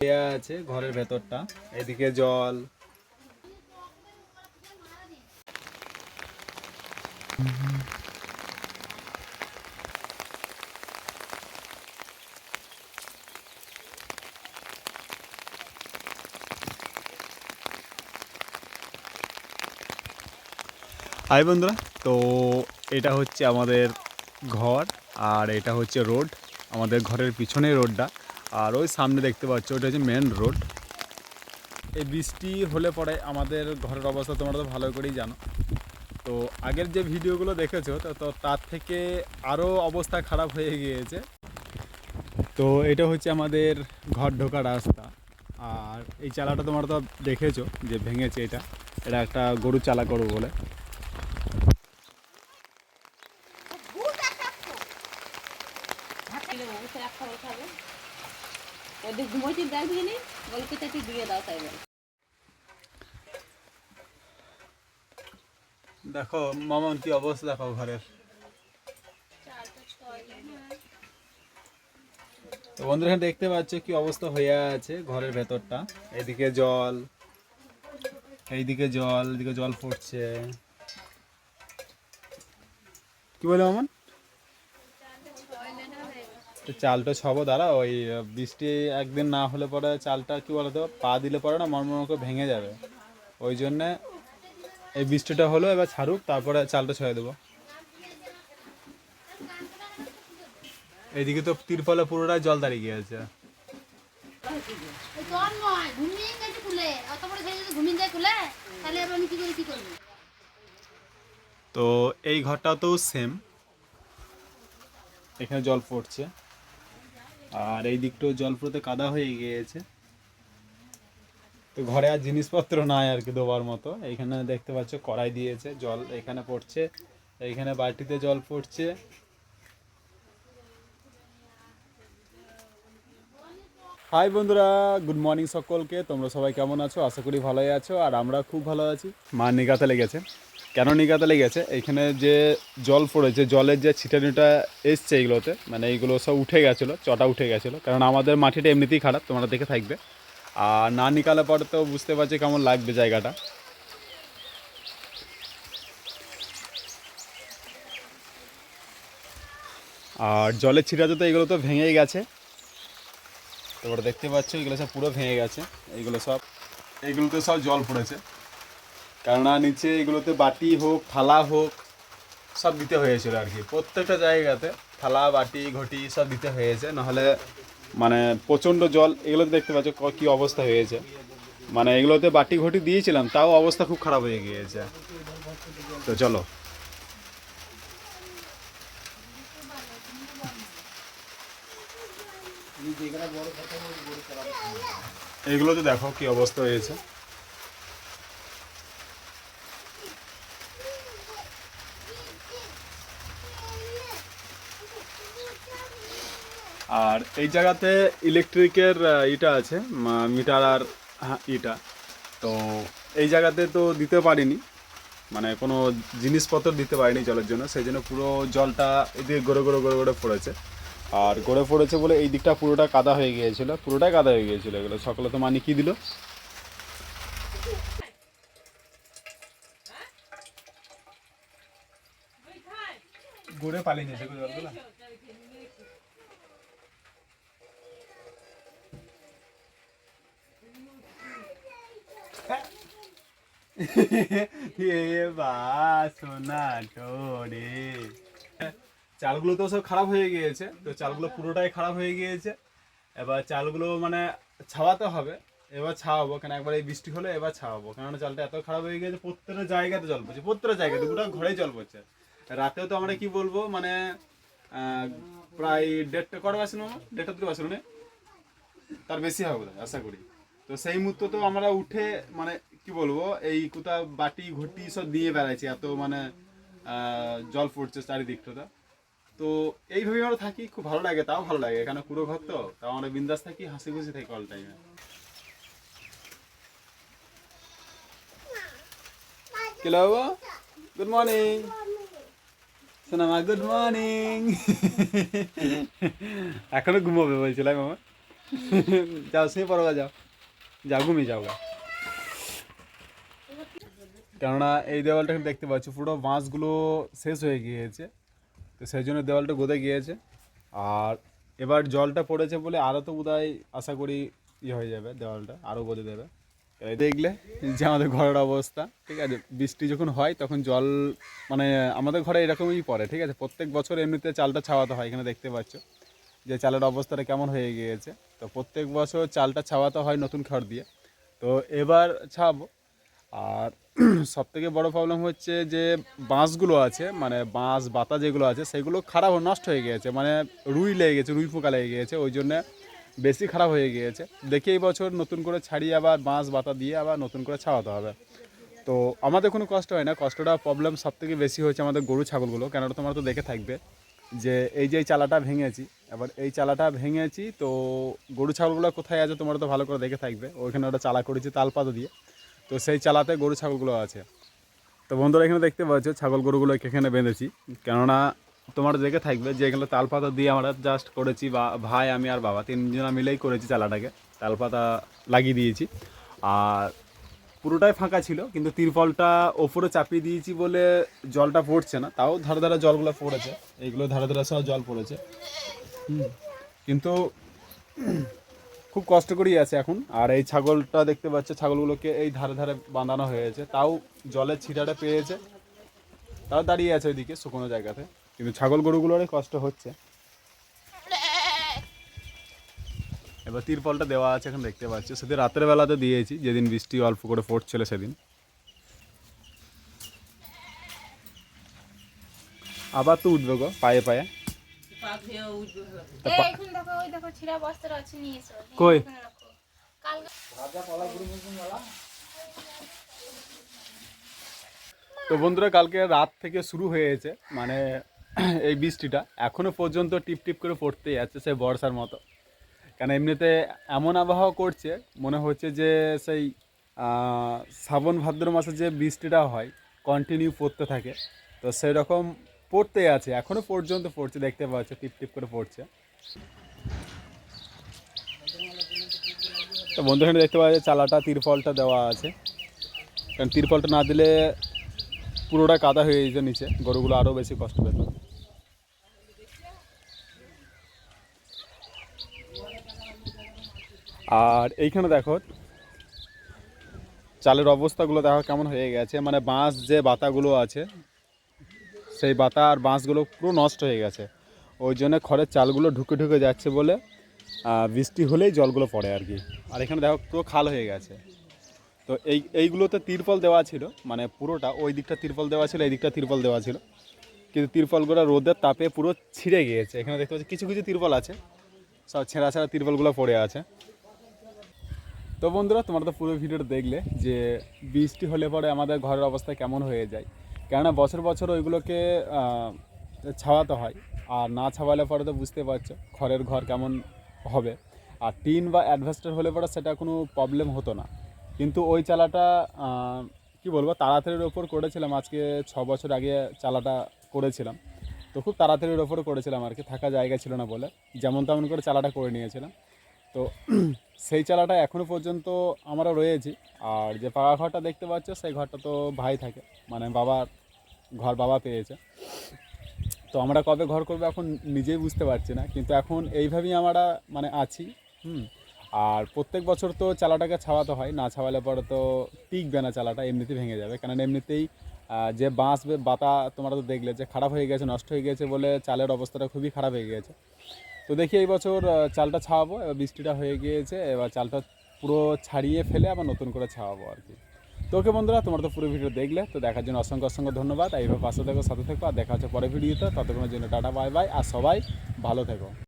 দেয়া আছে ঘরের ভেতরটা। এদিকে জল। হাই বন্ধুরা, তো এটা হচ্ছে আমাদের ঘর আর এটা হচ্ছে রোড। আমাদের ঘরের পিছনে রোডটা। আর ওই সামনে দেখতে পাচ্ছ, ওটা হচ্ছে মেন রোড এই বৃষ্টি হলে পরে আমাদের ঘরের অবস্থা তোমরা তো ভালো করেই জানো। তো আগের যে ভিডিওগুলো দেখেছ, তো তার থেকে আরও অবস্থা খারাপ হয়ে গিয়েছে। তো এটা হচ্ছে আমাদের ঘর ঢোকা রাস্তা। আর এই চালাটা তোমরা তো দেখেছ যে ভেঙেছে এটা। এটা একটা গরু চালা করব বলে। দেখো, মামন কি অবস্থা দেখো ঘরের। বন্ধুরা দেখতে পাচ্ছ কি অবস্থা হয়ে আছে ঘরের ভেতরটা। এদিকে জল, এইদিকে জল, এদিকে জল পড়ছে কি বলে মামন? তো চালটা ছবো দাঁড়া ওই বৃষ্টি একদিন না হলে পরে চালটা কি বলতো পা দিলে পরে না মর্মকে ভেঙে যাবে। ওই জন্যে এই বৃষ্টিটা হলো, এবার ছাড়ুক, তারপরে চালটা ছড়ে দেবো। এইদিকে তো তিরপলে পুরোটাই জল দাঁড়িয়ে গিয়েছে। তো এই করে করব তো সেম এখানে জল পড়ছে। আর এই দিকটাও জল পড়তে কাদা হয়ে গিয়েছে। তো ঘরে আর জিনিসপত্র নাই আর কি দেওয়ার মতো। এইখানে দেখতে পাচ্ছ কড়াই দিয়েছে, জল এখানে পড়ছে এইখানে বালতিতে জল পড়ছে। হাই বন্ধুরা, গুড মর্নিং সকলকে, তোমরা সবাই কেমন আছো? আশা করি ভালোই আছো, আর আমরা খুব ভালো আছি। মা নিগাতে লেগেছে। কেন নিগাতে লেগেছে এখানে যে জল পড়েছে, জলের যে ছিটানিটা এসছে এইগুলোতে মানে এইগুলো সব উঠে গেছিল, চটা উঠে গেছিল। কারণ আমাদের মাটিটা এমনিতেই খারাপ, তোমরা দেখে থাকবে। আর না নিকালে পরে তো বুঝতে পারছি কেমন লাগবে জায়গাটা। আর জলের ছিটাতে তো এগুলো তো ভেঙেই গেছে। তোমরা দেখতে পাচ্ছ, এগুলো সব পুরো ভেঙে গেছে, এইগুলো সব। এইগুলোতে সব জল পড়েছে। কেননা নিচে এগুলোতে বাটি হোক, থালা হোক, সব দিতে হয়েছিল আর কি। প্রত্যেকটা জায়গাতে থালা, বাটি, ঘটি সব দিতে হয়েছে। নাহলে মানে প্রচণ্ড জল, এগুলোতে দেখতে পাচ্ছ ক- অবস্থা হয়েছে। মানে এগুলোতে বাটি, ঘটি দিয়েছিলাম, তাও অবস্থা খুব খারাপ হয়ে গিয়েছে। তো চলো। এইগুলোতে দেখো কি অবস্থা হয়েছে। আর এই জায়গাতে ইলেকট্রিকের ইটা আছে মিটার আর হ্যাঁ, ইটা। তো এই জায়গাতে তো দিতে পারিনি মানে কোনো জিনিসপত্র দিতে পারিনি জলের জন্য সেই জন্য পুরো জলটা এদিকে গড়ে গড়ে গড়ে গড়ে পড়েছে। আর গড়ে পড়েছে বলে এই দিকটা পুরোটা কাদা হয়ে গিয়েছিল পুরোটাই কাদা হয়ে গিয়েছিল এগুলো। সকালে তো মানি কি দিল। গড়ে পালিয়ে নিয়েছে জলগুলো। চালগুলো তো সব খারাপ হয়ে গিয়েছে, তো চালগুলো পুরোটাই খারাপ হয়ে গিয়েছে। এবার চালগুলো মানে ছাওয়াতে হবে, এবার ছাওয়াবো, কেন একবার এই বৃষ্টি হলে এবার ছাওয়াবো, কেননা চালটা এত খারাপ হয়ে গিয়েছে, প্রত্যেকটা জায়গাতে জল পড়ছে, প্রত্যেকটা জায়গাতে, গোটা ঘরে জল পড়ছে। রাতেও তো আমরা কি বলব মানে প্রায় দেড়টা, কটা বাসন দেড়টা, দুটো বাসন তার বেশি হবে আশা করি। তো সেই মুহূর্তে তো আমরা উঠে মানে কি বলব এই কোথা বাটি ঘটি সব দিয়ে বেড়াইছি এত মানে জল পড়ছে চারিদিকটা তো এইভাবে আমরা থাকি খুব ভালো লাগে তাও ভালো লাগে। এখানে পুরো ঘর তো তাও আমরা বিন্দাস থাকি হাসি খুশি থাকি অল টাইমে কেলো গুড মর্নিং সোনামা গুড মর্নিং এখনও ঘুমাবে বলছিলাম আমার যাও পড়ো গা, যাও। যাও ঘুমিয়ে যাও গা। কেননা এই দেওয়ালটা দেখতে পাচ্ছ, পুরো বাঁশগুলো শেষ হয়ে গিয়েছে। তো সেই জন্য দেওয়ালটা গদে গিয়েছে। আর এবার জলটা পড়েছে বলে আরও তো বোধহয় আশা করি ইয়ে হয়ে যাবে দেওয়ালটা, আরও গদে দেবে। দেখলে যে আমাদের ঘরের অবস্থা, ঠিক আছে? বৃষ্টি যখন হয় তখন জল মানে আমাদের ঘরে এরকমই পড়ে, ঠিক আছে? প্রত্যেক বছর এমনিতে চালটা ছাওয়াতে হয়, এখানে দেখতে পাচ্ছ। যে চালের অবস্থাটা কেমন হয়ে গিয়েছে। তো প্রত্যেক বছর চালটা ছাওয়াতে হয় নতুন খড় দিয়ে। তো এবার ছাবো আর সব থেকে বড় প্রবলেম হচ্ছে যে বাঁশগুলো আছে মানে বাঁশ, বাতা যেগুলো আছে, সেগুলো খারাপ নষ্ট হয়ে গিয়েছে মানে রুই লেগে গেছে, রুই পোকা লেগে গিয়েছে, ওই জন্যে বেশি খারাপ হয়ে গিয়েছে। দেখি এই বছর নতুন করে ছাড়িয়ে আবার বাঁশ, বাতা দিয়ে আবার নতুন করে ছাওয়াতে হবে। তো আমাদের কোনো কষ্ট হয় না, কষ্টটা প্রবলেম সব থেকে বেশি হয়েছে আমাদের গরু, ছাগলগুলো, কেননা তোমরা তো দেখে থাকবে যে এই যে চালাটা ভেঙেছি, এবার এই চালাটা ভেঙেছি, তো গরু, ছাগলগুলো কোথায় আছে তোমরা তো ভালো করে দেখে থাকবে, ওইখানে ওটা চালা করেছি তালপাতা দিয়ে। তো সেই চালাতে গরু, ছাগলগুলো আছে। তো বন্ধুরা, এখানে দেখতে পাচ্ছ, ছাগল গরুগুলোকে এখানে বেঁধেছি। কেননা তোমার দেখে থাকবে যে এগুলো তালপাতা দিয়ে আমরা জাস্ট করেছি, বা ভাই, আমি আর বাবা তিনজনা মিলেই করেছি চালাটাকে। তালপাতা লাগিয়ে দিয়েছি। আর পুরোটাই ফাঁকা ছিল, কিন্তু তিরপলটা ওপরে চাপিয়ে দিয়েছি বলে জলটা পড়ছে না। তাও ধারে ধারে জলগুলো পড়েছে। এইগুলো ধারে ধারে সব জল পড়েছে। কিন্তু খুব কষ্ট করেই আছে এখন। আর এই ছাগলটা দেখতে পাচ্ছে, ছাগলগুলোকে এই ধারে ধারে বাঁধানো হয়েছে। তাও জলের ছিটাটা পেয়েছে। তাও দাঁড়িয়ে আছে ওইদিকে, শুকনো জায়গাতে। কিন্তু ছাগল গরুগুলোর কষ্ট হচ্ছে। এবার তিরপলটা দেওয়া আছে এখন দেখতে পাচ্ছি। সেদিন রাতের বেলাতে দিয়েছি, যেদিন বৃষ্টি অল্প করে পড়ছিল সেদিন। আবার তো উঠবে গো, পায়ে পায়ে। কই? এখানে রাখো। কালকে তো বন্ধুরা কালকে রাত থেকে শুরু হয়েছে মানে এই বৃষ্টিটা। এখনও পর্যন্ত টিপ টিপ করে পড়তেই আছে সেই বর্ষার মতো। কেন এমনিতে এমন আবহাওয়া করছে মনে হচ্ছে যে সেই শ্রাবণ ভাদ্র মাসে যে বৃষ্টিটা হয় কন্টিনিউ পড়তে থাকে। তো সেই রকম পড়তেই আছে, এখনও পর্যন্ত পড়ছে, দেখতে পাচ্ছ, টিপ টিপ করে পড়ছে। তো বন্ধু, এখানে দেখতে পাওয়া যায় চালাটা তিরপলটা দেওয়া আছে। কারণ তিরফলটা না দিলে পুরোটা কাদা হয়ে যেত নিচে, গরুগুলো আরও বেশি কষ্ট পেত। আর এইখানে দেখো, চালের অবস্থাগুলো দেখো কেমন হয়ে গেছে। মানে বাঁশ যে বাতাগুলো আছে সেই বাতা আর বাঁশগুলো পুরো নষ্ট হয়ে গেছে। ওই জন্য খড়ের চালগুলো ঢুকে ঢুকে যাচ্ছে বলে বৃষ্টি হলেই জলগুলো পড়ে আর কি। আর এখানে দেখো পুরো খাল হয়ে গেছে। তো এই, এইগুলোতে তিরপল দেওয়া ছিল মানে পুরোটা ওই দিকটা তিরপল দেওয়া ছিল, এই দিকটা তিরপল দেওয়া ছিল। কিন্তু তিরপলগুলো রোদের তাপে পুরো ছিঁড়ে গিয়েছে। এখানে দেখতে পাচ্ছি কিছু কিছু তিরপল আছে। সব ছেঁড়া ছেঁড়া তিরপলগুলো পড়ে আছে। তো বন্ধুরা, তোমরা তো পুরো ভিডিওটা দেখলে যে বৃষ্টি হলে পরে আমাদের ঘরের অবস্থা কেমন হয়ে যায়। কেননা বছর বছর ওইগুলোকে ছাওয়াতে হয়। আর না ছাওয়ালে পরে তো বুঝতে পারছ খড়ের ঘর কেমন হবে। আর টিন বা অ্যাডভেস্টার হলে পরে সেটা কোনো প্রবলেম হতো না। কিন্তু ওই চালাটা কি বলব, তাড়াতাড়ির ওপর করেছিলাম। আজকে ছ বছর আগে চালাটা করেছিলাম। তো খুব তাড়াতাড়ির ওপর করেছিলাম আর কি। থাকা জায়গা ছিল না বলে। যেমন তেমন করে চালাটা করে নিয়েছিলাম। তো সেই চালাটা এখনও পর্যন্ত আমরা রয়েছি। আর যে পাকা ঘরটা দেখতে পাচ্ছ, সেই ঘরটা তো ভাই থাকে। মানে বাবার ঘর বাবা পেয়েছে। তো আমরা কবে ঘর করব এখন নিজেই বুঝতে পারছি না। কিন্তু এখন এইভাবেই আমরা মানে আছি, হুম। আর প্রত্যেক বছর তো চালাটাকে ছাওয়াতে হয়। না ছাওয়ালে পরে তো টিকবে না চালাটা, এমনিতেই ভেঙে যাবে। কারণ এমনিতেই যে বাঁশবে বাতা তোমরা তো দেখলে যে খারাপ হয়ে গেছে, নষ্ট হয়ে গেছে বলে চালের অবস্থাটা খুবই খারাপ হয়ে গিয়েছে তো দেখি এই বছর চালটা ছাওয়াবো, এবার বৃষ্টিটা হয়ে গিয়েছে, এবার চালটা পুরো ছাড়িয়ে ফেলে আবার নতুন করে ছাওয়াবো আর কি। তো ওকে বন্ধুরা, তোমার তো পুরো ভিডিও দেখলে, তো দেখার জন্য অসংখ্য অসংখ্য ধন্যবাদ। এইভাবে পাশে থেকো, সাথে থেকো, আর দেখা হচ্ছে পরে ভিডিওতে, ততক্ষণের জন্য টাটা, বাই বাই, আর সবাই ভালো থেকো।